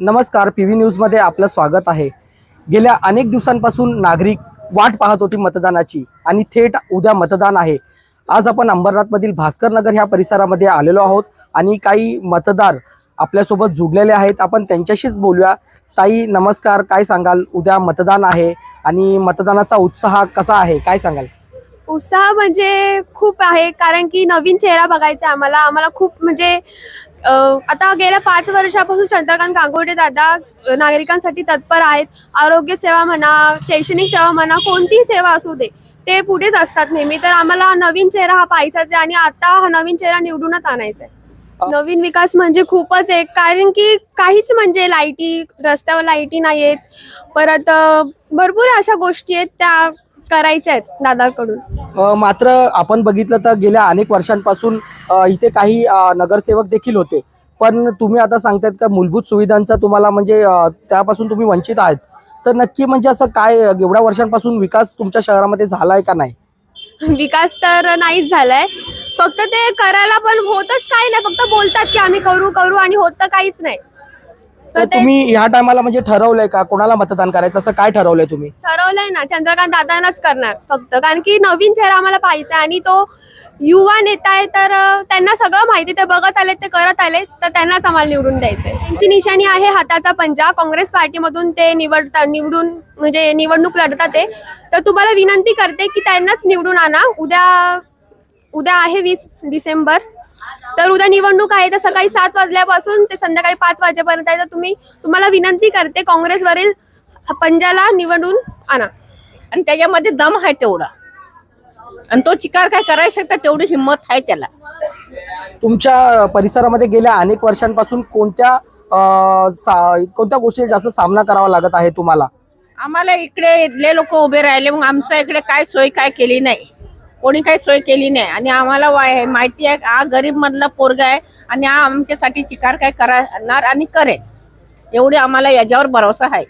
नमस्कार P V न्यूजमध्ये आपलं स्वागत आहे. गेल्या अनेक दिवसांपासून नागरिक वाट पाहत होती मतदानाची आणि थेट उद्या मतदान आहे. आज आपण अंबरनाथमधील भास्कर नगर ह्या परिसरामध्ये आलेलो आहोत आणि काही मतदार आपल्यासोबत जुडलेले आहेत. आपण त्यांच्याशीच बोलूया. ताई नमस्कार काय सांगाल? उद्या मतदान आहे आणि मतदानाचा उत्साह कसा आहे? काय सांगाल? उत्साह म्हणजे खूप आहे कारण की नवीन चेहरा बघायचा आहे आम्हाला. आम्हाला खूप म्हणजे आता गेल्या पाच वर्षापासून चंद्रकांत गांगोडे दादा नागरिकांसाठी तत्पर आहेत. आरोग्य सेवा म्हणा शैक्षणिक सेवा म्हणा कोणतीही सेवा असू दे ते पुढेच असतात नेहमी. तर आम्हाला नवीन चेहरा हा आहे आणि आता हा नवीन चेहरा निवडूनच आणायचा आहे. नवीन विकास म्हणजे खूपच आहे कारण की काहीच म्हणजे लाईटी रस्त्यावर लाईटी नाही आहेत परत भरपूर अशा गोष्टी आहेत त्या करायच्या आहेत दादाकडून? अ, मात्र आपण बघितलं तर गेल्या अनेक वर्षांपासून अ, इथे काही अ, नगरसेवक देखील होते. पण तुम्ही आता सांगतायत का मूलभूत सुविधांचा तुम्हाला म्हणजे अ, त्यापासून तुम्ही वंचित आहात. तर नक्की म्हणजे असं काय अ, एवढ्या वर्षांपासून विकास तुमच्या शहरामध्ये झालाय का नाही? विकास तर नाहीच झालाय. फक्त ते करायला पण होतच काही नाही. फक्त बोलतात की आम्ही करू करू आणि होत काहीच नाही. तर ते तुम्ही ह्या टायमाला म्हणजे ठरवलंय का? कोणाला मतदान करायचं? असं काय ठरवलंय तुम्ही? ठरवलंय ना. चंद्रकांत दादांनाच करणार फक्त. कारण की नवीन चेहरा आम्हाला पाहिजे आणि तो युवा नेता आहे तर अं, त्यांना सगळं माहिती ते बघत आले ते करत आले तर त्यांनाच आम्हाला निवडून द्यायचंय. त्यांची निशाणी आहे हाताचा पंजा. काँग्रेस पार्टीमधून ते निवडता निवडून म्हणजे निवडणूक लढतात ते. तर तुम्हाला विनंती करते की त्यांनाच निवडून आणा. उद्या उद्या आहे वीस डिसेंबर. तर उद्या निवडणूक आहे तर सकाळी सात वाजल्यापासून ते संध्याकाळी पाच वाजेपर्यंत आहे. तर तुम्ही तुम्हाला विनंती करते काँग्रेसवरील पंजाला निवडून आणा. आणि त्याच्यामध्ये दम आहे तेवढा. आणि तो चिकार काय करायला शकता तेवढी हिंमत आहे त्याला. तुमच्या परिसरामध्ये गेल्या अनेक वर्षांपासून कोणत्या अ, सा- कोणत्या गोष्टी जास्त सामना करावा लागत आहे तुम्हाला? आम्हाला इकडे इथले लोक उभे राहिले मग आमच्या इकडे काय सोय काय केली नाही. कोणी काही सोय केली नाही. आणि आम्हाला वाय- माहिती आहे हा गरीब मधला पोरगा आहे आणि हा आमच्यासाठी चिकार काय करणार आणि करेल. एवढी आम्हाला याच्यावर भरोसा आहे.